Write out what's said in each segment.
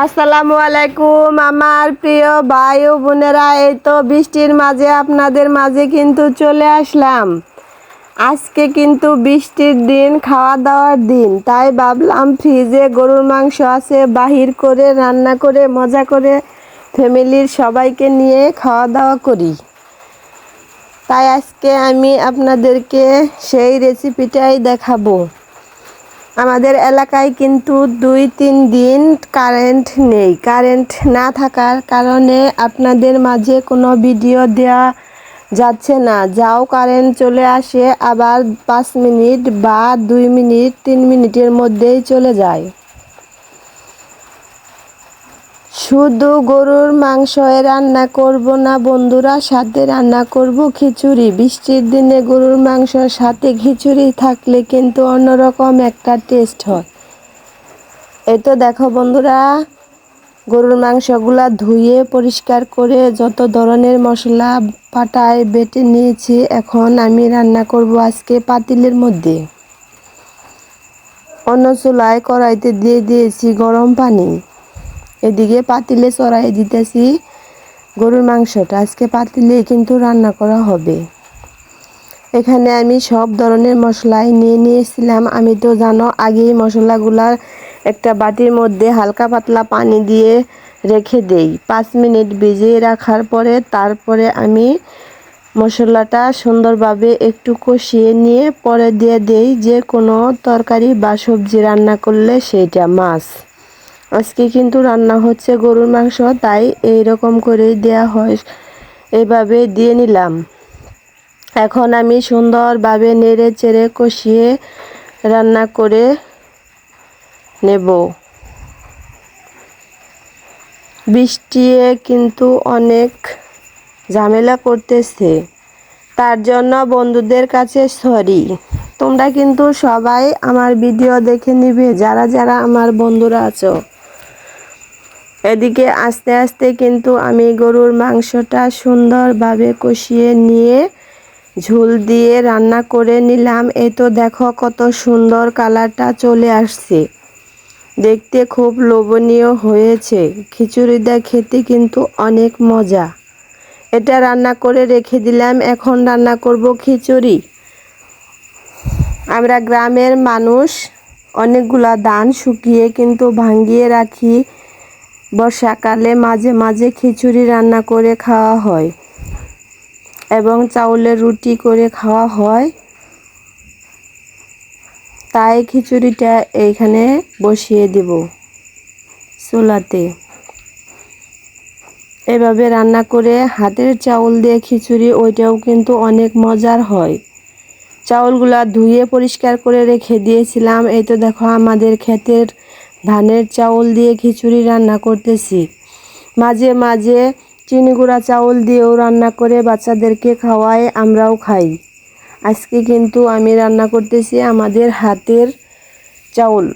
আসসালামু আলাইকুম, আমার প্রিয় ভাই ও বোনেরা, এই তো বৃষ্টির মাঝে আপনাদের মাঝে কিন্তু চলে আসলাম। আজকে কিন্তু বৃষ্টির দিন খাওয়া দাওয়ার দিন। তাই ভাবলাম ফ্রিজে গরুর মাংস আছে, বাহির করে, রান্না করে, মজা করে ফ্যামিলির সবাইকে নিয়ে খাওয়া দাওয়া করি। তাই আজকে আমি আপনাদেরকে সেই রেসিপিটাই দেখাবো। আমাদের এলাকায় কিন্তু দুই, তিন দিন কারেন্ট নেই। কারেন্ট না থাকার কারণে আপনাদের মাঝে কোনো ভিডিও দেয়া যাচ্ছে না। যাও কারেন্ট চলে আসে, আবার পাঁচ মিনিট বা দুই মিনিট, তিন মিনিটের মধ্যেই চলে যায়। শুধু গরুর মাংস রান্না করব না, বন্ধুরা, সাথে রান্না করব খিচুড়ি। বৃষ্টির দিনে গরুর মাংসর সাথে খিচুড়ি থাকলে কিন্তু অন্যরকম একটা টেস্ট হয়। এই তো দেখো বন্ধুরা, গরুর মাংসগুলা ধুয়ে পরিষ্কার করে যত ধরনের মশলা পাটায় বেটে নিয়েছি, এখন আমি রান্না করব আজকে পাতিলের মধ্যে। অন্য চুলায় কড়াইতে দিয়ে দিয়েছি গরম পানি। এদিকে পাতিলে চড়াই দিতেছি গরুর মাংসটা। আজকে পাতিলে কিন্তু রান্না করা হবে। এখানে আমি সব ধরনের মশলাই নিয়ে নিয়েছিলাম। আমি তো জানো, আগেই মশলাগুলার একটা বাটির মধ্যে হালকা পাতলা পানি দিয়ে রেখে দেই। পাঁচ মিনিট ভিজিয়ে রাখার পরে তারপরে আমি মশলাটা সুন্দরভাবে একটু কষিয়ে নিয়ে পরে দিয়ে দেই যে কোনো তরকারি বা সবজি রান্না করলে সেইটা মাছ আজকে কিন্তু রান্না হচ্ছে গরুর মাংস, তাই এই রকম করেই দেয়া হয়। এভাবে দিয়ে নিলাম। এখন আমি সুন্দরভাবে নেড়ে চেড়ে কষিয়ে রান্না করে নেব। বৃষ্টিয়ে কিন্তু অনেক ঝামেলা করতেছে। তার জন্য বন্ধুদের কাছে সরি। তোমরা কিন্তু সবাই আমার ভিডিও দেখে নিবে। যারা যারা আমার বন্ধুরা আছো এদিকে আস্তে আস্তে কিন্তু আমি গরুর মাংসটা সুন্দরভাবে কষিয়ে নিয়ে ঝোল দিয়ে রান্না করে নিলাম। এই তো দেখো কত সুন্দর কালারটা চলে আসছে। দেখতে খুব লোভনীয় হয়েছে। খিচুড়িটা খেতে কিন্তু অনেক মজা। এটা রান্না করে রেখে দিলাম। এখন রান্না করব খিচুড়ি। আমরা গ্রামের মানুষ, অনেকগুলা দান শুকিয়ে কিন্তু ভাঙ্গিয়ে রাখি। বর্ষাকালে মাঝে মাঝে খিচুড়ি রান্না করে খাওয়া হয় এবং চাউলের রুটি করে খাওয়া হয়। তাই খিচুড়িটা এইখানে বসিয়ে দেব চুলাতে। এভাবে রান্না করে হাতের চাউল দিয়ে খিচুড়ি, ওইটাও কিন্তু অনেক মজার হয়। চাউলগুলা ধুয়ে পরিষ্কার করে রেখে দিয়েছিলাম। এই তো দেখো আমাদের ক্ষেতের ধানের চাউল দিয়ে খিচুড়ি রান্না করতেছি। মাঝে মাঝে চিনি গুঁড়া চাউল দিয়েও রান্না করে বাচ্চাদেরকে খাওয়াই, আমরাও খাই। আজকে কিন্তু আমি রান্না করতেছি আমাদের হাতের চাউল।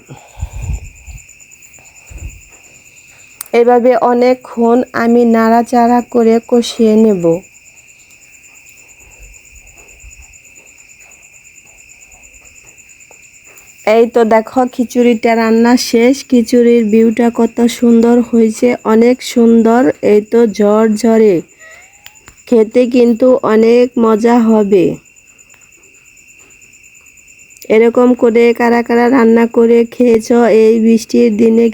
এভাবে অনেকক্ষণ আমি নাড়াচাড়া করে কষিয়ে নেব। এই তো দেখো, খিচুড়িটা রান্না শেষ। খিচুড়ির ভিউটা কত সুন্দর হয়েছে, অনেক সুন্দর। এই তো ঝড় ঝরে খেতে কিন্তু অনেক মজা হবে। এরকম করে কারা কারা রান্না করে খেয়েছ এই বৃষ্টির দিনে?